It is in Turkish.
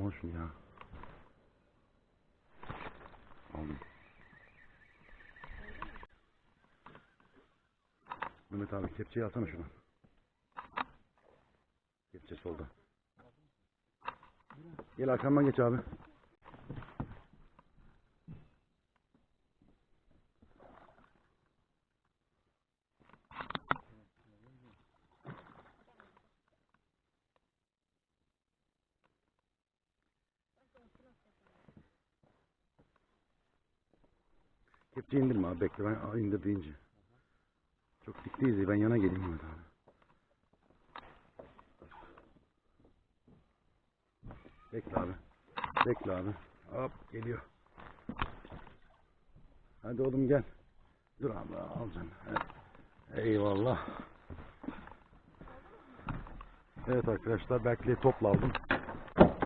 al şunu ya. Aldım. Mehmet abi kepçeyi alsana şuradan. Kepçe solda. Gel arkamdan geç abi. Kepçe indirme abi bekle ben indir deyince. Çok dikteyiz ya ben yana geleyim Mehmet abi. Bekle abi. Bekle abi. Hop geliyor. Hadi oğlum gel. Dur abi alacaksın. Evet. Eyvallah. Evet arkadaşlar Berkeley topla aldım.